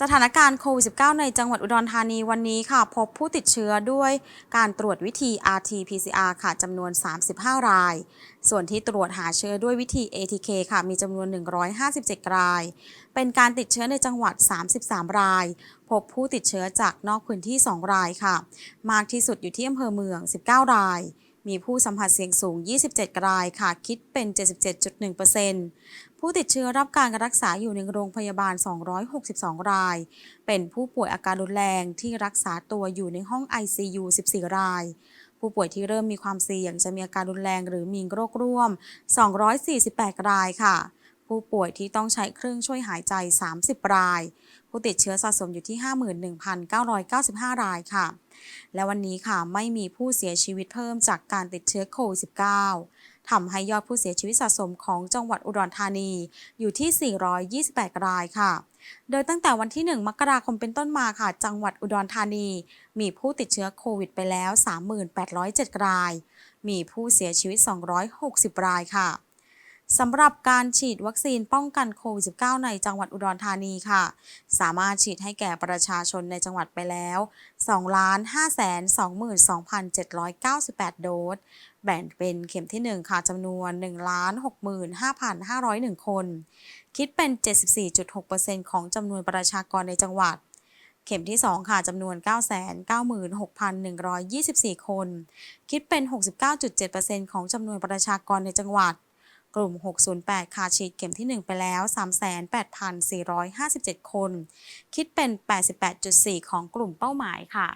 สถานการณ์โควิด -19 ในจังหวัดอุดรธานีวันนี้ค่ะ พบผู้ติดเชื้อด้วยการตรวจวิธี RT-PCR ค่ะจำนวน 35 ราย ส่วนที่ตรวจหาเชื้อด้วยวิธี ATK ค่ะ มีจำนวน 157 ราย เป็นการติดเชื้อในจังหวัด 33 ราย พบผู้ติดเชื้อจากนอกพื้นที่ 2 รายค่ะ มากที่สุดอยู่ที่อำเภอเมือง 19 ราย มีผู้สัมผัสเสี่ยงสูง 27 รายค่ะ คิดเป็น 77.1%ผู้ติดเชื้อรับการรักษาอยู่ในโรงพยาบาล 262 ราย เป็นผู้ป่วยอาการรุนแรงที่รักษาตัวอยู่ในห้อง ICU 14 ราย ผู้ป่วยที่เริ่มมีความเสี่ยงจะมีอาการรุนแรงหรือมีโรคร่วม 248 รายค่ะ ผู้ป่วยที่ต้องใช้เครื่องช่วยหายใจ 30 ราย ผู้ติดเชื้อสะสมอยู่ที่ 51,995 รายค่ะ และวันนี้ค่ะไม่มีผู้เสียชีวิตเพิ่มจากการติดเชื้อโควิด -19 ทำให้ยอดผู้เสียชีวิตสะสมของจังหวัดอุดรธานีอยู่ที่ 428 รายค่ะ โดยตั้งแต่วันที่ 1 มกราคมเป็นต้นมาค่ะ จังหวัดอุดรธานี มีผู้ติดเชื้อโควิดไปแล้ว 3807 ราย มีผู้เสียชีวิต 260 รายค่ะ สำหรับการฉีดวัคซีนป้องกันโควิด -19 ในจังหวัดอุดรธานีค่ะ สามารถฉีดให้แก่ประชาชนในจังหวัดไปแล้ว2,522,798 โดส แบ่งเป็นเข็มที่ 1 ค่ะจำนวน 165,501 คน คิดเป็น 74.6%ของจำนวนประชากรในจังหวัด เข็มที่ 2 ค่ะจำนวน 996,124 คน คิดเป็น 69.7%ของจำนวนประชากรในจังหวัด กลุ่ม 608 ค่ะฉีดเข็มที่ 1 ไปแล้ว 38,457 คน คิดเป็น 88.4 ของกลุ่มเป้าหมายค่ะ